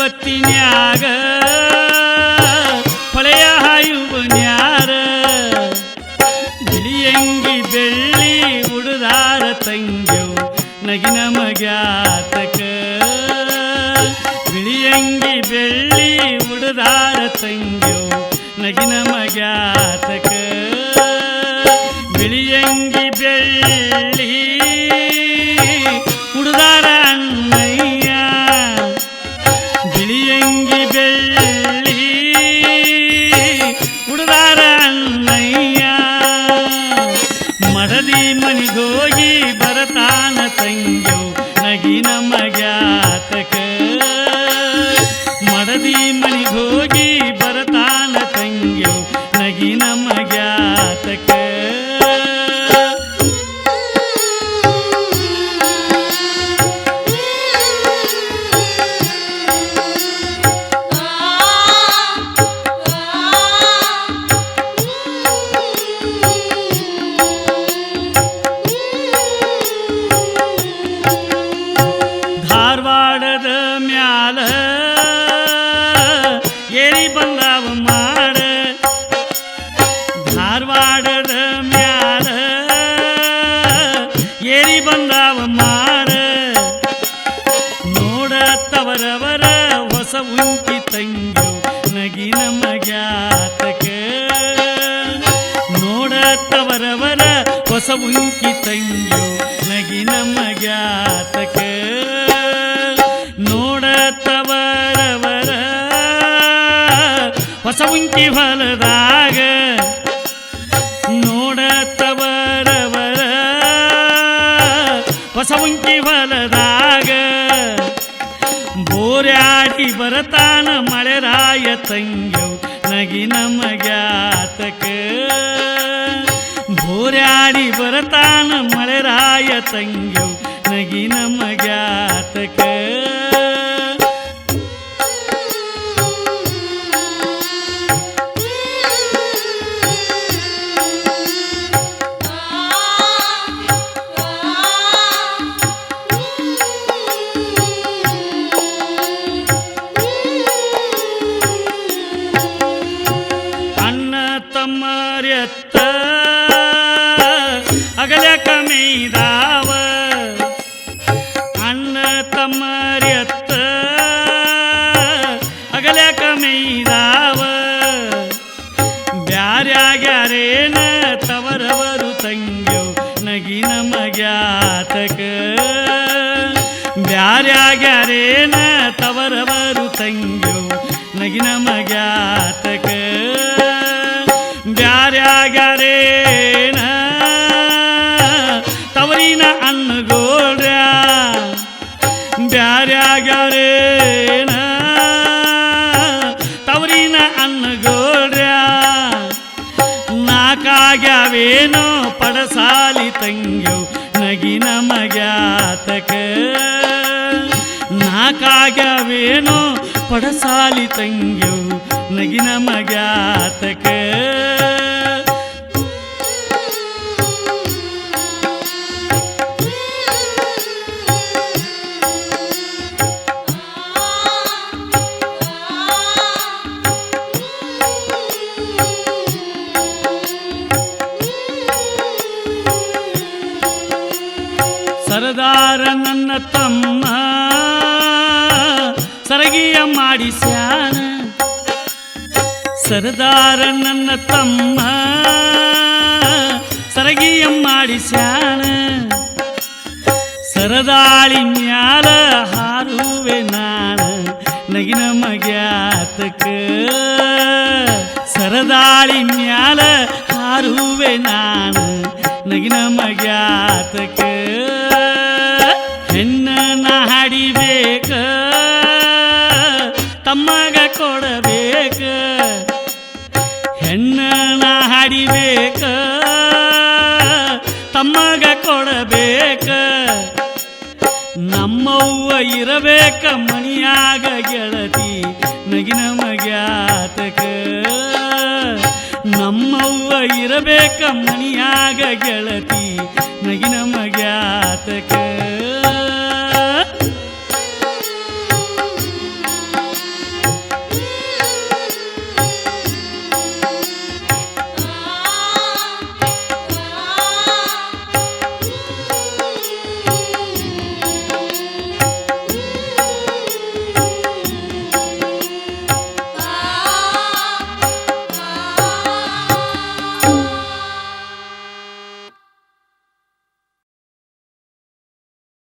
ಸರ್ವತ್ತಿನ್ಯಾಗ ಹೊಳೆಯ ಹಾಯುವನ್ಯಾರ ಬಿಳಿಯಂಗಿ ಬೆಳ್ಳಿ ಉಡುದಾರ ತಂಗ್ಯವು ನಗಿನ ಮಗ್ಯಾತಕ. ಬಿಳಿಯಂಗಿ ಬೆಳ್ಳಿ ಉಡುದಾರ ತಂಗ್ಯವು ನಗಿನ ಮಗ್ಯಾತಕ. ಬಿಳಿಯಂಗಿ ಬೆಳ್ಳಿ ಬರತಾನ ತಂಗ್ಯವು ಏರಿ ಬಂದಾವ ಮಾಡ, ಧಾರವಾಡದ ಮ್ಯಾಲ ಏರಿ ಬಂದಾವ ಮಾಡ. ತವರವರ ಹೊಸ ಉಂಕಿ ತಂಗ್ಯು ನಗಿನ ಮಗ್ಯಾತಕ ತವರವರ ಹೊಸ ಉಂಕಿ ತಂಗ್ಯು ನಗಿನ ಮಗ್ಯಾತಕ ಹೊಸ ಉಂಕಿ ಹೊಲದಾಗ ನೋಡತ್ತವರವರ ಹೊಸ ಉಂಕಿ ಹೊಲದಾಗ ಬೋರ್ಯಾಡಿ ಬರತಾನ ಮಳೆರಾಯ ತಂಗ್ಯವು ನಗಿ ನಮಗ್ಯಾತಕ ಬೋರ್ಯಾಡಿ ಬರತಾನ ಮಳೆರಾಯ ತಂಗ್ಯವು ನಗಿ ಮಗ್ಯಾತಕ ಅಣ್ಣ ತಮ್ಮರ್ಯತ್ತ. ಅಗಲಕ ಮೇಯ್ದಾವ ಅಣ್ಣ ತಮ್ಮರ್ಯತ್ತ. ಅಗಲ ಮೇಯ್ದಾವ ಬ್ಯಾರ್ಯಾಗ್ಯಾರೇನ ತವರವರು ತಂಗ್ಯವು ನಗಿ ನಮಗ್ಯಾತಕ. ಬ್ಯಾರ್ಯಾಗ್ಯಾರೇನ ತವರವರು ತಂಗ್ಯವು ನಗಿ ಮಗ್ಯಾತಕ ಬ್ಯಾರ್ಯಾಗ್ಯಾರೇನ ತವರಿನ ಅನ್ನಗೋಳ್ರ ಬ್ಯಾರ್ಯಾಗರೇನ ತವರಿನ ಅನ್ನಗೋಳ್ರ ನಾಕಾಗ್ಯಾವೇನೋ ಪಡಸಾಲಿ ತಂಗ್ಯೋ ನಗಿನ ಮಗ್ಯಾತಕ? ನಾಕಾಗ್ಯಾವೇನೋ ಪಡಸಾಲಿ ತಂಗ್ಯೋ ನಗಿನ ಮಗ್ಯಾತಕ? ಸರದಾರ ನನ್ನ ತಮ್ಮ, ಸರಗಿಯ ಮಾಡಿಸ್ಯಾನ. ಸರದಾರ ನನ್ನ ತಮ್ಮ, ಸರಗಿಯ ಮಾಡಿಸ್ಯಾನ. ಸರದಾಳಿ ಮ್ಯಾಲ ಹಾರುವೆ ನಾನು, ನಗಿನ ಮಗ್ಯಾತಕ ಸರದಾಳಿ ಮ್ಯಾಲ ಹಾರುವೆ ನಾನು, ನಗಿನ ಮಗ್ಯಾತಕ ಇರಬೇಕ ಮಣಿಯಾಗ ಗೆಳತಿ ನಗಿನ ಮಗ್ಯಾತಕ. ನಮ್ಮ ನಮ್ಮವ್ವ ಇರಬೇಕ ಮಣಿಯಾಗ ಗೆಳತಿ